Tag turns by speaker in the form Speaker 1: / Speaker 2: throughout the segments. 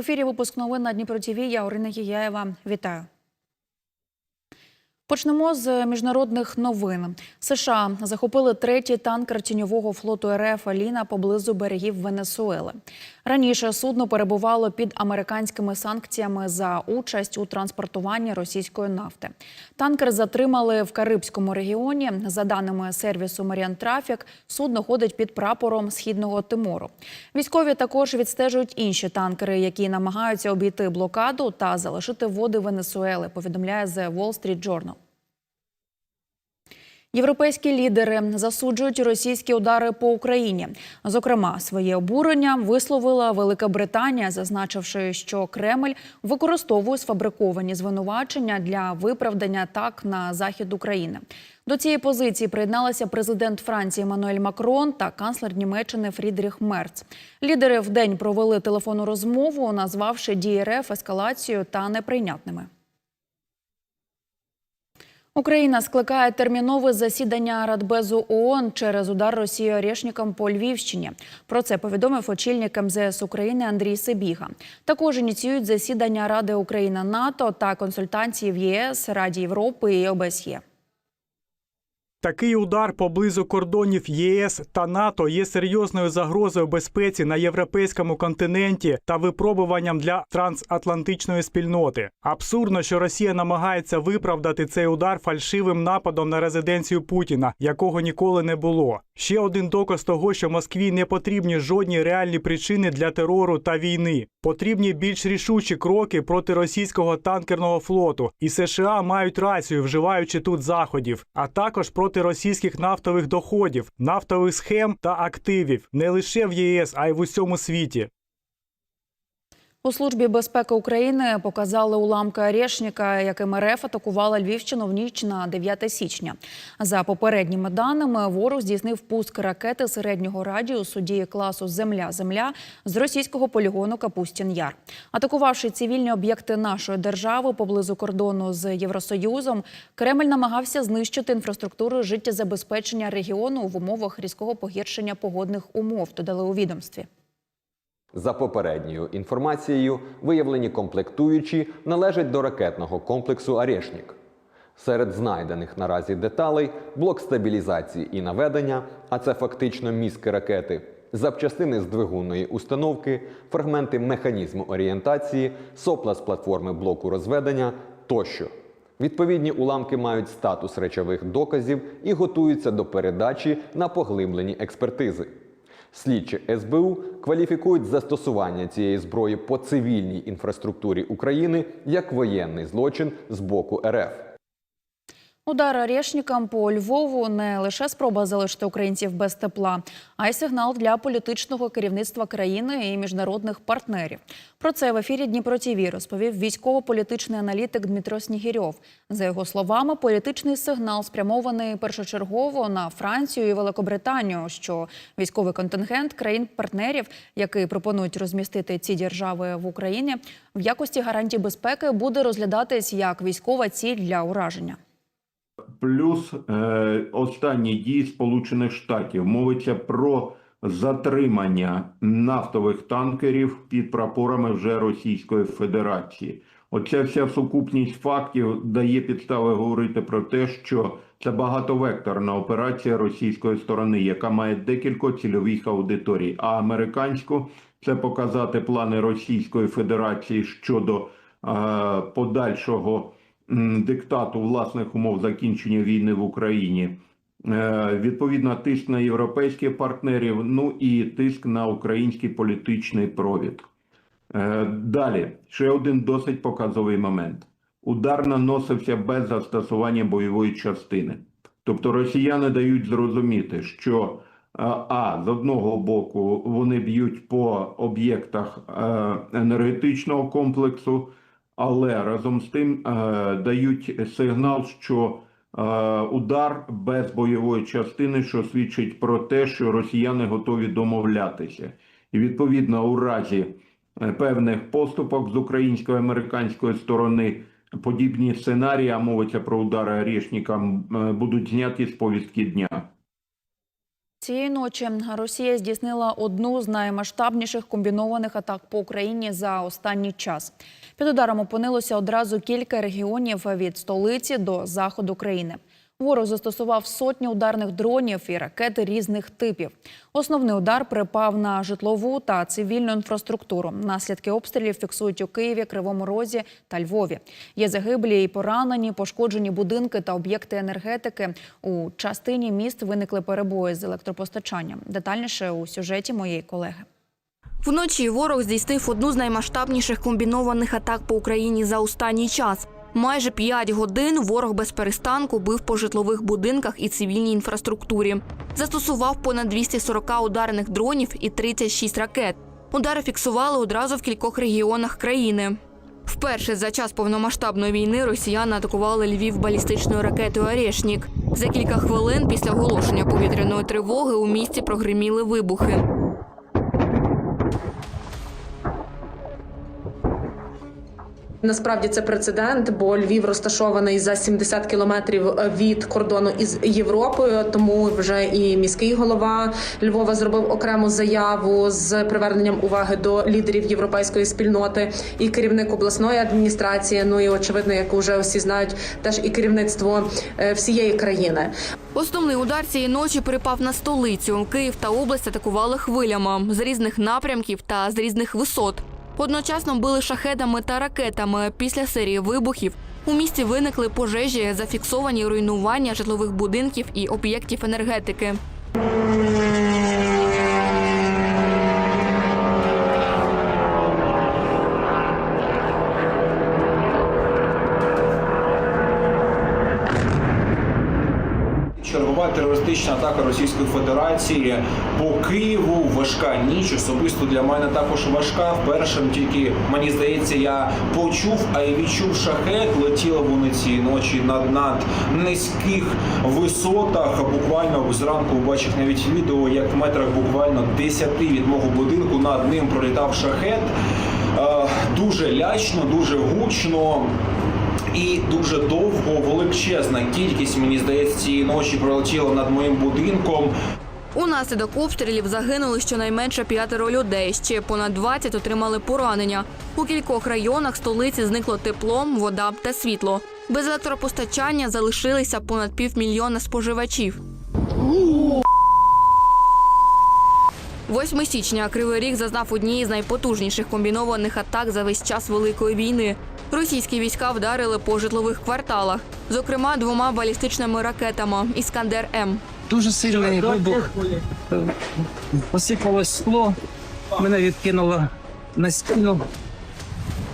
Speaker 1: ефірі випуск новин на Дніпро ТВ. Я Орина Гіяєва. Вітаю. Почнемо з міжнародних новин. США захопили третій танкер тіньового флоту РФ Аліна поблизу берегів Венесуели. Раніше судно перебувало під американськими санкціями за участь у транспортуванні російської нафти. Танкер затримали в Карибському регіоні. За даними сервісу Маріан Трафік, судно ходить під прапором східного Тимору. Військові також відстежують інші танкери, які намагаються обійти блокаду та залишити води Венесуели. Повідомляє The Wall Street Journal. Європейські лідери засуджують російські удари по Україні. Зокрема, своє обурення висловила Велика Британія, зазначивши, що Кремль використовує сфабриковані звинувачення для виправдання атак на захід України. До цієї позиції приєдналися президент Франції Еммануель Макрон та канцлер Німеччини Фрідріх Мерц. Лідери вдень провели телефонну розмову, назвавши дії РФ ескалацією та неприйнятними. Україна скликає термінове засідання Радбезу ООН через удар Росії орешникам по Львівщині. Про це повідомив очільник МЗС України Андрій Сибіга. Також ініціюють засідання Ради Україна НАТО та консультації в ЄС, Раді Європи і ОБСЄ.
Speaker 2: Такий удар поблизу кордонів ЄС та НАТО є серйозною загрозою безпеці на європейському континенті та випробуванням для трансатлантичної спільноти. Абсурдно, що Росія намагається виправдати цей удар фальшивим нападом на резиденцію Путіна, якого ніколи не було. Ще один доказ того, що Москві не потрібні жодні реальні причини для терору та війни. Потрібні більш рішучі кроки проти російського танкерного флоту, і США мають рацію, вживаючи тут заходів, а також проти російських нафтових доходів, нафтових схем та активів не лише в ЄС, а й в усьому світі.
Speaker 1: У службі безпеки України показали уламки Орешника, яким РФ атакувала Львівщину в ніч на 9 січня. За попередніми даними, ворог здійснив пуск ракети середнього радіусу дії класу Земля-Земля з російського полігону Капустін Яр. Атакувавши цивільні об'єкти нашої держави поблизу кордону з Євросоюзом, Кремль намагався знищити інфраструктуру життєзабезпечення регіону в умовах різкого погіршення погодних умов. Додали у відомстві.
Speaker 3: За попередньою інформацією, виявлені комплектуючі належать до ракетного комплексу «Орешнік». Серед знайдених наразі деталей блок стабілізації і наведення, а це фактично мізки ракети, запчастини з двигунної установки, фрагменти механізму орієнтації, сопла з платформи блоку розведення тощо. Відповідні уламки мають статус речових доказів і готуються до передачі на поглиблені експертизи. Слідчі СБУ кваліфікують застосування цієї зброї по цивільній інфраструктурі України як воєнний злочин з боку РФ.
Speaker 1: Удар орешникам по Львову не лише спроба залишити українців без тепла, а й сигнал для політичного керівництва країни і міжнародних партнерів. Про це в ефірі Дніпро ТІВІ розповів військово-політичний аналітик Дмитро Снігірьов. За його словами, політичний сигнал спрямований першочергово на Францію і Великобританію, що військовий контингент країн-партнерів, який пропонують розмістити ці держави в Україні, в якості гарантій безпеки буде розглядатись як військова ціль для ураження.
Speaker 4: Плюс е, останні дії Сполучених Штатів мовиться про затримання нафтових танкерів під прапорами вже Російської Федерації. Оця вся сукупність фактів дає підстави говорити про те, що це багатовекторна операція російської сторони, яка має декілька цільових аудиторій. А американську це показати плани Російської Федерації щодо е, подальшого диктату власних умов закінчення війни в Україні. Е, Відповідно, тиск на європейських партнерів, ну і тиск на український політичний провід. Е, Далі ще один досить показовий момент: удар наносився без застосування бойової частини. Тобто росіяни дають зрозуміти, що е, а з одного боку вони б'ють по об'єктах енергетичного комплексу, але разом з тим е, дають сигнал, що е, удар без бойової частини, що свідчить про те, що росіяни готові домовлятися, і відповідно у разі е, певних поступок з української американської сторони. Подібні сценарії, а мовиться про удари орешникам, е, будуть зняті з повістки дня.
Speaker 1: Цієї ночі Росія здійснила одну з наймасштабніших комбінованих атак по Україні за останній час. Під ударом опинилося одразу кілька регіонів від столиці до заходу країни. Ворог застосував сотні ударних дронів і ракети різних типів. Основний удар припав на житлову та цивільну інфраструктуру. Наслідки обстрілів фіксують у Києві, Кривому Розі та Львові. Є загиблі і поранені, пошкоджені будинки та об'єкти енергетики. У частині міст виникли перебої з електропостачанням. Детальніше у сюжеті моєї колеги.
Speaker 5: Вночі ворог здійснив одну з наймасштабніших комбінованих атак по Україні за останній час. Майже 5 годин ворог без перестанку бив по житлових будинках і цивільній інфраструктурі. Застосував понад 240 ударних дронів і 36 ракет. Удари фіксували одразу в кількох регіонах країни. Вперше за час повномасштабної війни росіяни атакували Львів балістичною ракетою «Орешнік». За кілька хвилин після оголошення повітряної тривоги у місті прогриміли вибухи.
Speaker 6: Насправді це прецедент, бо Львів розташований за 70 кілометрів від кордону із Європою. Тому вже і міський голова Львова зробив окрему заяву з приверненням уваги до лідерів європейської спільноти, і керівник обласної адміністрації. Ну і очевидно, як вже усі знають, теж і керівництво е, всієї країни.
Speaker 5: Основний удар цієї ночі припав на столицю. Київ та область атакували хвилями з різних напрямків та з різних висот. Одночасно били шахедами та ракетами. Після серії вибухів у місті виникли пожежі, зафіксовані руйнування житлових будинків і об'єктів енергетики.
Speaker 7: Терористична атака Російської Федерації по Києву. Важка ніч. Особисто для мене також важка. Вперше тільки мені здається, я почув, а й відчув шахет. Летіли вони цієї ночі над над низьких висотах. Буквально зранку бачив навіть відео, як в метрах буквально 10 від мого будинку над ним пролітав шахет. Е, Дуже лячно, дуже гучно. І дуже довго величезна кількість, мені здається, цієї ночі пролетіла над моїм будинком.
Speaker 5: Унаслідок обстрілів загинули щонайменше п'ятеро людей. Ще понад 20 отримали поранення. У кількох районах столиці зникло тепло, вода та світло. Без електропостачання залишилися понад півмільйона споживачів. 8 січня Кривий Ріг зазнав однієї з найпотужніших комбінованих атак за весь час Великої війни. Російські війська вдарили по житлових кварталах, зокрема двома балістичними ракетами Іскандер М.
Speaker 8: Дуже сильний вибух. Посипалось скло, мене відкинуло на стіну,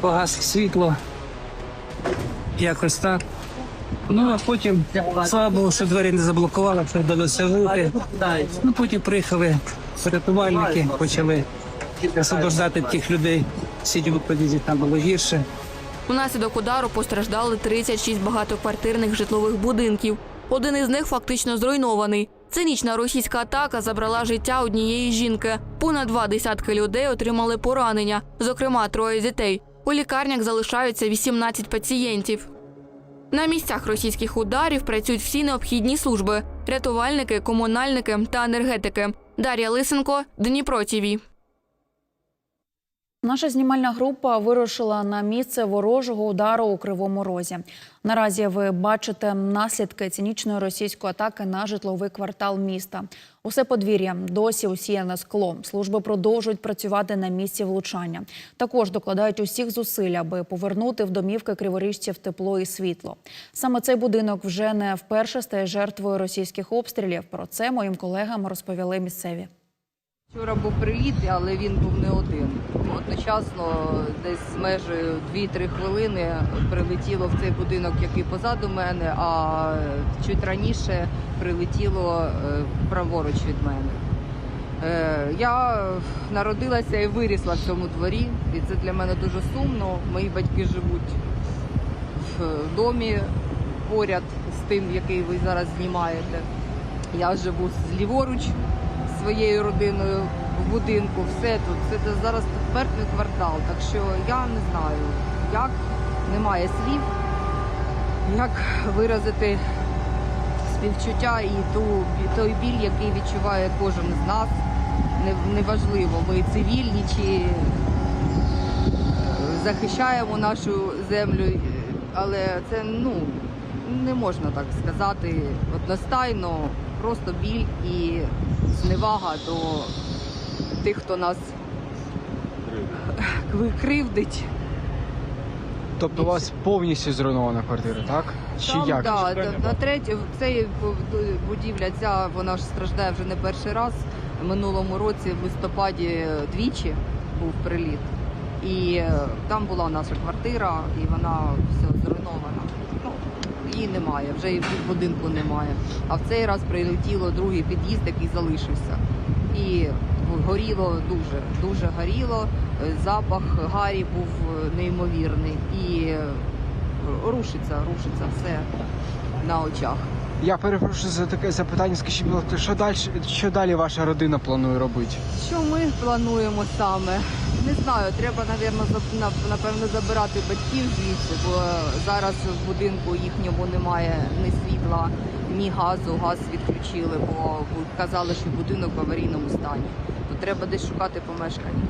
Speaker 8: погас світло. Якось так. Ну, а потім, слава Богу, що двері не заблокували, що вдалося вийти. Ну, потім приїхали рятувальники, почали освобождати тих людей. Сидів у під'їзді, там було гірше.
Speaker 5: Унаслідок удару постраждали 36 багатоквартирних житлових будинків. Один із них фактично зруйнований. Цинічна російська атака забрала життя однієї жінки. Понад два десятки людей отримали поранення, зокрема троє дітей. У лікарнях залишаються 18 пацієнтів. На місцях російських ударів працюють всі необхідні служби: рятувальники, комунальники та енергетики. Дар'я Лисенко, Дніпро ТІВІ.
Speaker 1: Наша знімальна група вирушила на місце ворожого удару у Кривому Розі. Наразі ви бачите наслідки цинічної російської атаки на житловий квартал міста. Усе подвір'я досі усіяне склом. Служби продовжують працювати на місці влучання. Також докладають усіх зусиль, аби повернути в домівки криворіжців тепло і світло. Саме цей будинок вже не вперше стає жертвою російських обстрілів. Про це моїм колегам розповіли місцеві.
Speaker 9: Вчора був приліт, але він був не один. Одночасно, десь з межею 2-3 хвилини прилетіло в цей будинок, який позаду мене, а чуть раніше прилетіло е, праворуч від мене. Е, Я народилася і вирісла в цьому дворі, і це для мене дуже сумно. Мої батьки живуть в домі поряд з тим, який ви зараз знімаєте. Я живу зліворуч своєю родиною в будинку. Все тут. Це зараз мертвий квартал. Так що я не знаю, як немає слів, як виразити співчуття і ту той біль, який відчуває кожен з нас. Неважливо, ми цивільні чи е, захищаємо нашу землю, але це ну не можна так сказати одностайно. Просто біль і зневага до тих, хто нас кривдить.
Speaker 10: Тобто у вас повністю зруйнована квартира, так? Чи
Speaker 9: Там,
Speaker 10: як?
Speaker 9: Да, та- на третє, цей будівля ця вона ж страждає вже не перший раз. Минулому році в листопаді двічі був приліт. І е, там була наша квартира, і вона все зруйнована. Її немає, вже і будинку немає. А в цей раз прилетіло другий під'їзд, який залишився. І горіло дуже, дуже горіло. Запах гарі був неймовірний. І рушиться, рушиться все на очах.
Speaker 10: Я перепрошую за таке запитання. Скажіть, будь ласка, що далі, що далі ваша родина планує робити?
Speaker 9: Що ми плануємо саме? Не знаю, треба, напевно, за- напевно, забирати батьків звідси, бо зараз в будинку їхньому немає ні світла, ні газу. Газ відключили, бо казали, що будинок в аварійному стані. То треба десь шукати помешкання.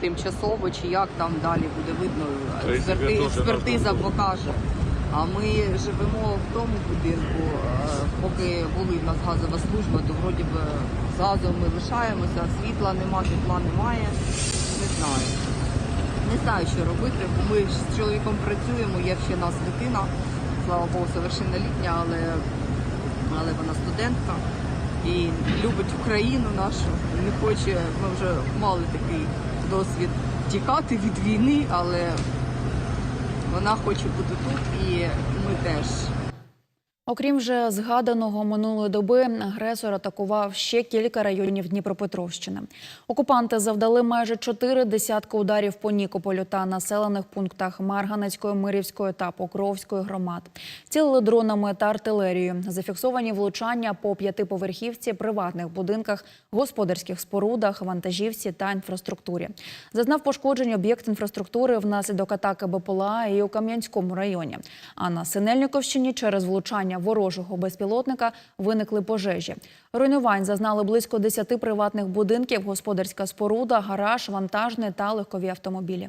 Speaker 9: Тимчасово чи як там далі буде видно, Експерти, експертиза покаже. А ми живемо в тому будинку, е, поки були в нас газова служба, то вроді би з газом ми лишаємося, світла нема, тепла немає. Не знаю. Не знаю, що робити, бо ми з чоловіком працюємо, є ще нас дитина, слава Богу, совершеннолітня, але, але вона студентка і любить Україну нашу, не хоче, ми вже мали такий досвід тікати від війни, але вона хоче бути тут і ми теж.
Speaker 1: Окрім вже згаданого минулої доби, агресор атакував ще кілька районів Дніпропетровщини. Окупанти завдали майже чотири десятки ударів по Нікополю та населених пунктах Марганецької, Мирівської та Покровської громад. Цілили дронами та артилерією. Зафіксовані влучання по п'ятиповерхівці, приватних будинках, господарських спорудах, вантажівці та інфраструктурі. Зазнав пошкоджень об'єкт інфраструктури внаслідок атаки БПЛА і у Кам'янському районі. А на Синельниковщині через влучання ворожого безпілотника виникли пожежі. Руйнувань зазнали близько 10 приватних будинків, господарська споруда, гараж, вантажний та легкові автомобілі.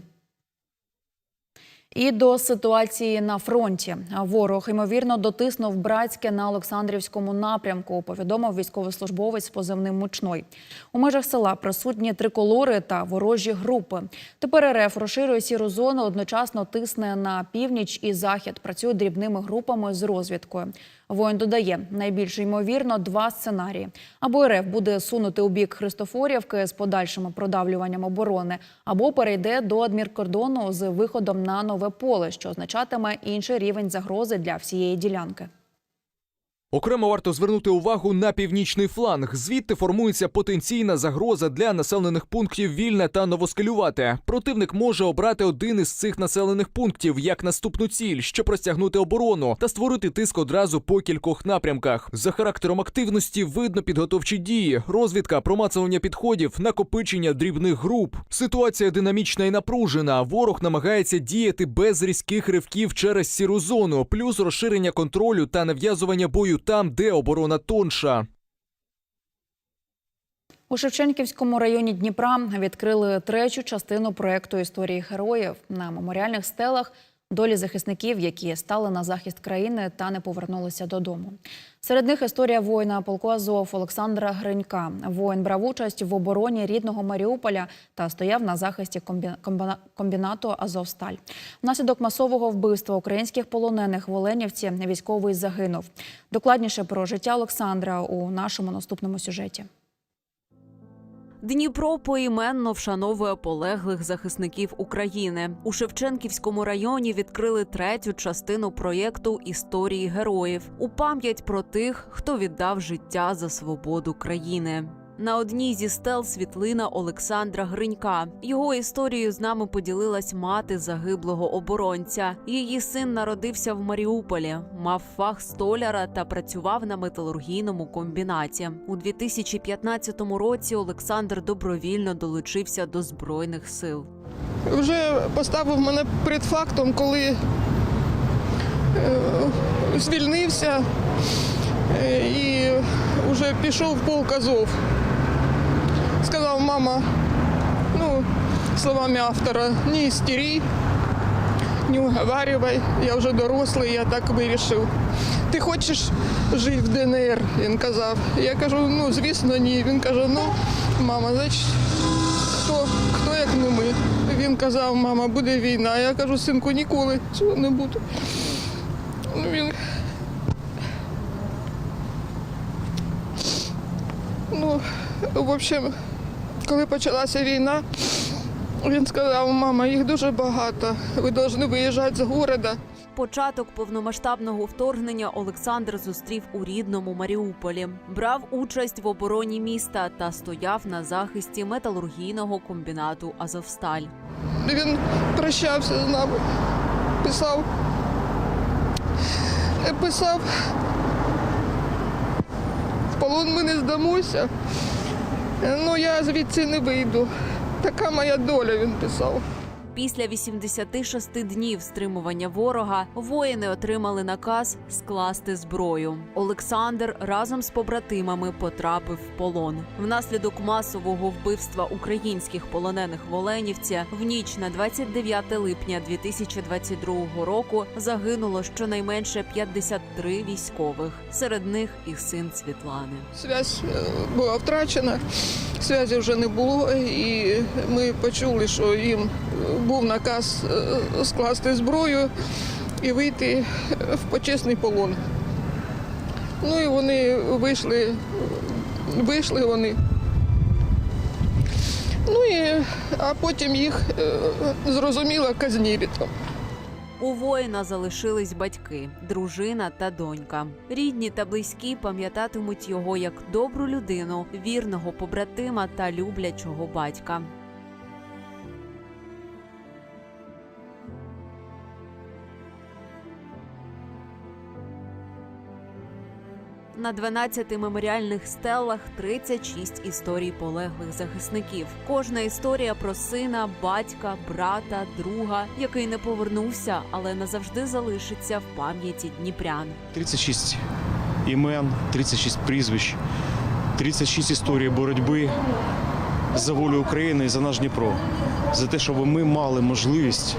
Speaker 1: І до ситуації на фронті. Ворог, ймовірно, дотиснув Братське на Олександрівському напрямку, повідомив військовослужбовець позивним «Мучной». У межах села присутні триколори та ворожі групи. Тепер РФ розширює сіру зону, одночасно тисне на північ і захід, працює дрібними групами з розвідкою. Воїн додає, найбільш ймовірно два сценарії. Або РФ буде сунути у бік Христофорівки з подальшим продавлюванням оборони, або перейде до адміркордону з виходом на нове поле, що означатиме інший рівень загрози для всієї ділянки.
Speaker 11: Окремо варто звернути увагу на північний фланг. Звідти формується потенційна загроза для населених пунктів Вільне та Новоскелювате. Противник може обрати один із цих населених пунктів як наступну ціль, щоб розтягнути оборону та створити тиск одразу по кількох напрямках. За характером активності видно підготовчі дії, розвідка, промацування підходів, накопичення дрібних груп. Ситуація динамічна і напружена. Ворог намагається діяти без різких ривків через сіру зону, плюс розширення контролю та нав'язування бою там, де оборона тонша.
Speaker 1: У Шевченківському районі Дніпра відкрили третю частину проекту історії героїв на меморіальних стелах. Долі захисників, які стали на захист країни та не повернулися додому. Серед них історія воїна полку Азов Олександра Гринька. Воїн брав участь в обороні рідного Маріуполя та стояв на захисті комбі- комбінату Азовсталь. Внаслідок масового вбивства українських полонених в Оленівці військовий загинув. Докладніше про життя Олександра у нашому наступному сюжеті.
Speaker 12: Дніпро поіменно вшановує полеглих захисників України. У Шевченківському районі відкрили третю частину проєкту історії героїв у пам'ять про тих, хто віддав життя за свободу країни. На одній зі стел світлина Олександра Гринька. Його історією з нами поділилась мати загиблого оборонця. Її син народився в Маріуполі, мав фах столяра та працював на металургійному комбінаті. У 2015 році Олександр добровільно долучився до збройних сил.
Speaker 13: вже поставив мене перед фактом, коли е, звільнився. Е, І вже пішов полк Азов. Сказав, мама, ну, словами автора, не істерій, не уговаривай, я вже дорослий, я так вирішив. Ти хочеш жити в ДНР? Він казав. Я кажу, ну звісно, ні. Він каже, ну, мама, значить, хто, хто як не ми? Він казав, мама, буде війна. Я кажу, синку, ніколи цього не буде. Ну, він... Ну, в общем, коли почалася війна, він сказав, мама, їх дуже багато. Ви повинні виїжджати з міста.
Speaker 12: Початок повномасштабного вторгнення Олександр зустрів у рідному Маріуполі, брав участь в обороні міста та стояв на захисті металургійного комбінату Азовсталь.
Speaker 13: Він прощався з нами, писав. Писав. В полон ми не здамося. Ну я звідси не вийду. Така моя доля, він писав.
Speaker 12: Після 86 днів стримування ворога воїни отримали наказ скласти зброю. Олександр разом з побратимами потрапив в полон. Внаслідок масового вбивства українських полонених в Оленівці в ніч на 29 липня 2022 року загинуло щонайменше 53 військових. Серед них і син Світлани.
Speaker 13: Связь е, була втрачена, зв'язі вже не було, і ми почули, що їм був наказ е, скласти зброю і вийти в почесний полон. Ну і вони вийшли, вийшли вони. Ну і а потім їх е, зрозуміло казнілі там.
Speaker 12: У воїна залишились батьки, дружина та донька. Рідні та близькі пам'ятатимуть його як добру людину, вірного побратима та люблячого батька. На 12 меморіальних стелах 36 історій полеглих захисників. Кожна історія про сина, батька, брата, друга, який не повернувся, але назавжди залишиться в пам'яті дніпрян.
Speaker 14: 36 імен, 36 прізвищ, 36 історій боротьби за волю України і за наш Дніпро, за те, щоб ми мали можливість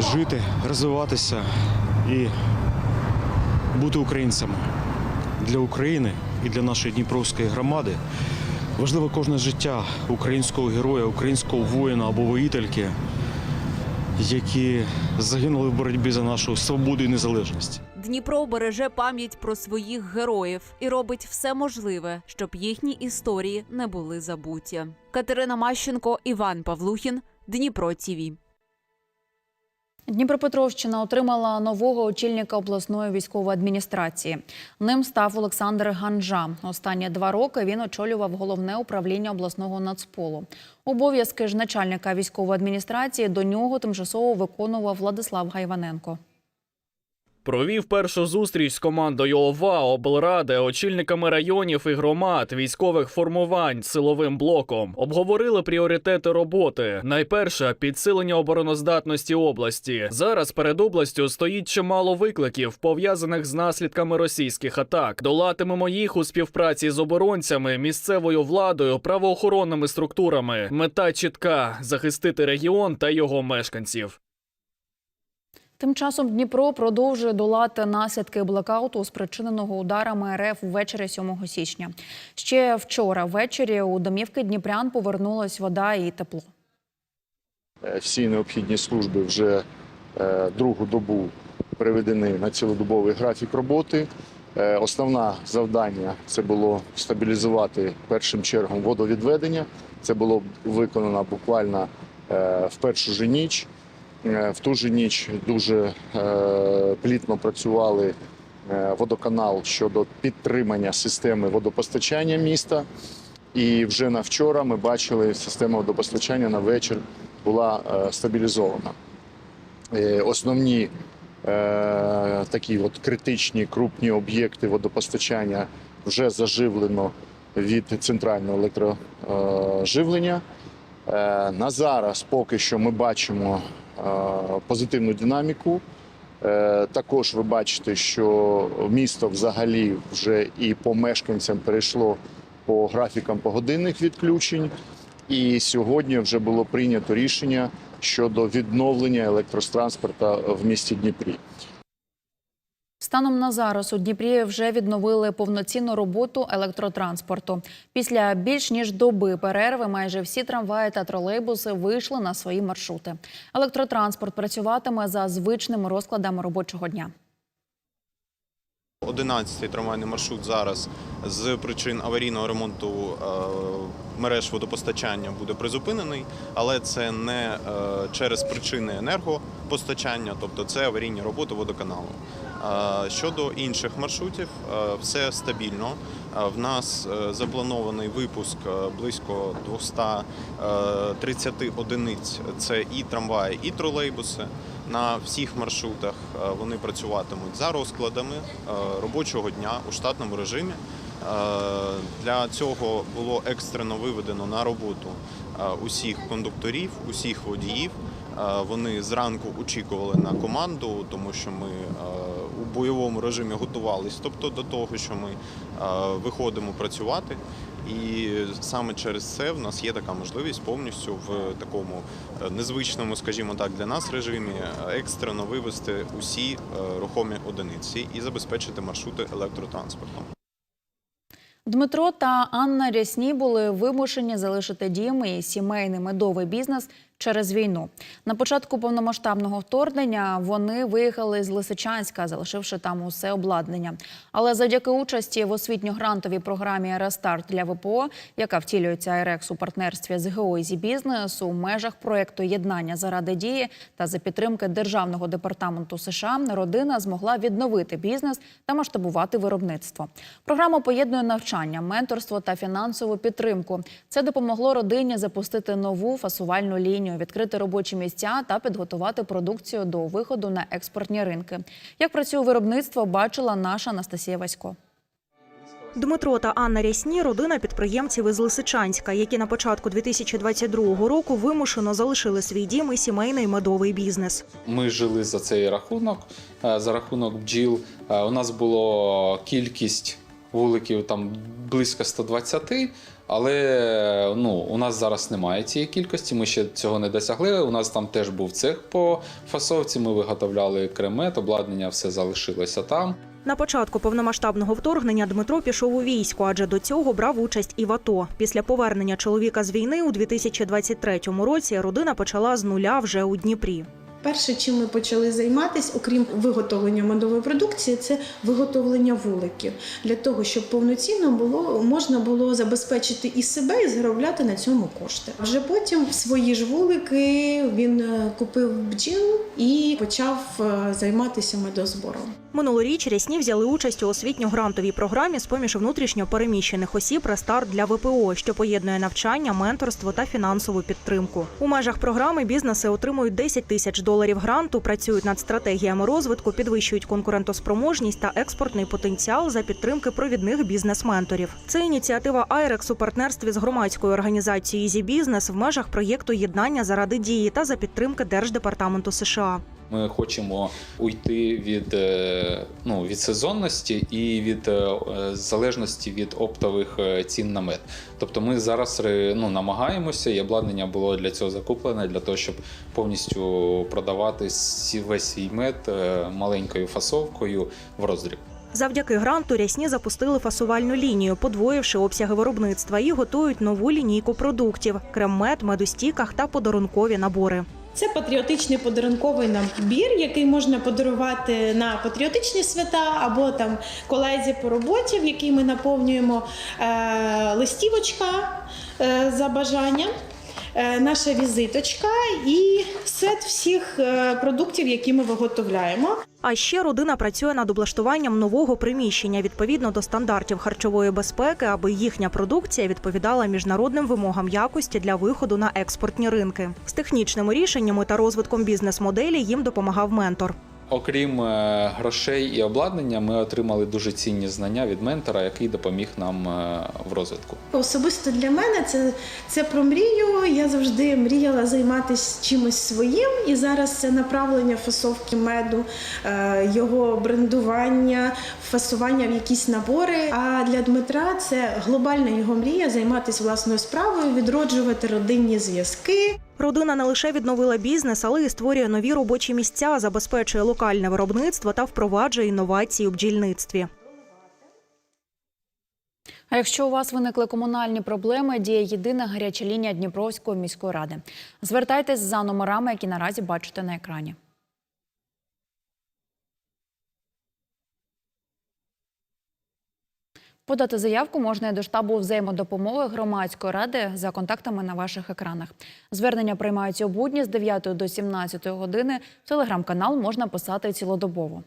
Speaker 14: жити, розвиватися і бути українцями для України і для нашої Дніпровської громади. Важливо кожне життя українського героя, українського воїна або воїтельки, які загинули в боротьбі за нашу свободу і незалежність.
Speaker 12: Дніпро береже пам'ять про своїх героїв і робить все можливе, щоб їхні історії не були забуті. Катерина Мащенко, Іван Павлухін, Дніпро ТІВІ.
Speaker 1: Дніпропетровщина отримала нового очільника обласної військової адміністрації. Ним став Олександр Ганжа. Останні два роки він очолював головне управління обласного нацполу. Обов'язки ж начальника військової адміністрації до нього тимчасово виконував Владислав Гайваненко.
Speaker 15: Провів першу зустріч з командою ОВА, облради, очільниками районів і громад, військових формувань, силовим блоком. Обговорили пріоритети роботи. Найперше підсилення обороноздатності області. Зараз перед областю стоїть чимало викликів, пов'язаних з наслідками російських атак. Долатимемо їх у співпраці з оборонцями, місцевою владою, правоохоронними структурами. Мета чітка захистити регіон та його мешканців.
Speaker 1: Тим часом Дніпро продовжує долати наслідки блекауту, спричиненого ударами РФ ввечері 7 січня. Ще вчора ввечері у домівки Дніпрян повернулась вода і тепло.
Speaker 16: Е, Всі необхідні служби вже е, другу добу переведені на цілодобовий графік роботи. Е, Основне завдання це було стабілізувати першим чергом водовідведення. Це було виконано буквально в першу же ніч. Е, В ту же ніч дуже е, плітно працювали е, водоканал щодо підтримання системи водопостачання міста. І вже на вчора ми бачили, система водопостачання на вечір була стабілізована. Основні такі от критичні крупні об'єкти водопостачання вже заживлено від центрального електроживлення. На зараз поки що ми бачимо позитивну динаміку. Е, Також ви бачите, що місто взагалі вже і по мешканцям перейшло по графікам погодинних відключень. І сьогодні вже було прийнято рішення щодо відновлення електротранспорту в місті Дніпрі.
Speaker 1: Станом на зараз у Дніпрі вже відновили повноцінну роботу електротранспорту. Після більш ніж доби перерви майже всі трамваї та тролейбуси вийшли на свої маршрути. Електротранспорт працюватиме за звичними розкладами робочого дня.
Speaker 17: 11-й трамвайний маршрут зараз з причин аварійного ремонту е, мереж водопостачання буде призупинений, але це не е, через причини енергопостачання, тобто це аварійні роботи водоканалу. Щодо інших маршрутів, все стабільно. В нас е, запланований випуск е, близько 230 одиниць. Це і трамваї, і тролейбуси. На всіх маршрутах е, вони працюватимуть за розкладами робочого дня у штатному режимі. Для цього було екстрено виведено на роботу усіх кондукторів, усіх водіїв. Вони зранку очікували на команду, тому що ми бойовому режимі готувалися, тобто до того, що ми виходимо працювати. І саме через це в нас є така можливість повністю в такому е, незвичному, скажімо так, для нас режимі е, екстрено вивести усі е, рухомі одиниці і забезпечити маршрути електротранспортом.
Speaker 1: Дмитро та Анна Рясні були вимушені залишити дім і сімейний медовий бізнес через війну. На початку повномасштабного вторгнення вони виїхали з Лисичанська, залишивши там усе обладнання. Але завдяки участі в освітньо-грантовій програмі «Рестарт» для ВПО, яка втілюється «Айрекс» у партнерстві з ГО «Ізі Бізнес» у межах проєкту «Єднання заради дії» та за підтримки Державного департаменту США, родина змогла відновити бізнес та масштабувати виробництво. Програма поєднує навчання, менторство та фінансову підтримку. Це допомогло родині запустити нову фасувальну лінію, відкрити робочі місця та підготувати продукцію до виходу на експортні ринки. Як працює виробництво, бачила наша Анастасія Васько.
Speaker 18: Дмитро та Анна Рясні – родина підприємців із Лисичанська, які на початку 2022 року вимушено залишили свій дім і сімейний медовий бізнес.
Speaker 19: Ми жили за цей рахунок, е, за рахунок бджіл. Е, У нас було кількість вуликів там близько 120, але ну, у нас зараз немає цієї кількості. Ми ще цього не досягли. У нас там теж був цех по фасовці. Ми виготовляли кремет, обладнання все залишилося там.
Speaker 18: На початку повномасштабного вторгнення Дмитро пішов у військо, адже до цього брав участь і в АТО. Після повернення чоловіка з війни у 2023 році родина почала з нуля вже у Дніпрі.
Speaker 20: Перше, чим ми почали займатися, окрім виготовлення медової продукції, це виготовлення вуликів для того, щоб повноцінно було можна було забезпечити і себе, і заробляти на цьому кошти. Вже потім свої ж вулики він е, купив бджіл і почав е, займатися медозбором.
Speaker 18: Минулоріч рясні взяли участь у освітньо-грантовій програмі з поміж внутрішньо переміщених осіб «Рестарт» для ВПО, що поєднує навчання, менторство та фінансову підтримку. У межах програми бізнеси отримують 10 тисяч доларів гранту, працюють над стратегіями розвитку, підвищують конкурентоспроможність та експортний потенціал за підтримки провідних бізнес-менторів. Це ініціатива Айрекс у партнерстві з громадською організацією «Ізі Бізнес» в межах проєкту єднання заради дії та за підтримки Держдепартаменту США.
Speaker 19: Ми хочемо уйти від, е, ну, від сезонності і від е, залежності від оптових е, цін на мед. Тобто ми зараз ну, намагаємося, і обладнання було для цього закуплене, для того, щоб повністю продавати весь свій мед е, маленькою фасовкою в роздріб.
Speaker 18: Завдяки гранту рясні запустили фасувальну лінію, подвоївши обсяги виробництва і готують нову лінійку продуктів: крем-мед, медостіках та подарункові набори.
Speaker 20: Це патріотичний подарунковий набір, який можна подарувати на патріотичні свята або там колезі по роботі, в якій ми наповнюємо е, листівочка е, за бажанням. Е, Наша візиточка і сет всіх е, продуктів, які ми виготовляємо.
Speaker 18: А ще родина працює над облаштуванням нового приміщення відповідно до стандартів харчової безпеки, аби їхня продукція відповідала міжнародним вимогам якості для виходу на експортні ринки. З технічними рішеннями та розвитком бізнес-моделі їм допомагав ментор.
Speaker 19: Окрім е, грошей і обладнання, ми отримали дуже цінні знання від ментора, який допоміг нам е, в розвитку.
Speaker 20: Особисто для мене це, це про мрію. Я завжди мріяла займатися чимось своїм, і зараз це направлення фасовки меду, е, його брендування, фасування в якісь набори. А для Дмитра це глобальна його мрія займатися власною справою, відроджувати родинні зв'язки.
Speaker 18: Родина не лише відновила бізнес, але й створює нові робочі місця, забезпечує локальне виробництво та впроваджує інновації у бджільництві.
Speaker 1: А якщо у вас виникли комунальні проблеми, діє єдина гаряча лінія Дніпровської міської ради. Звертайтесь за номерами, які наразі бачите на екрані. Подати заявку можна і до штабу взаємодопомоги громадської ради за контактами на ваших екранах. Звернення приймаються у будні з 9 до 17 години. Телеграм-канал можна писати цілодобово.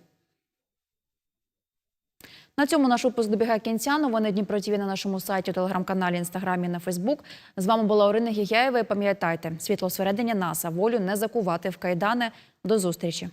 Speaker 1: На цьому наш випуск добігає кінця. Новини Дніпро ТВ на нашому сайті, телеграм-каналі, інстаграмі на Фейсбук. З вами була Орина Гігяєва. І Пам'ятайте, світло всередині нас, а волю не закувати в кайдани. До зустрічі.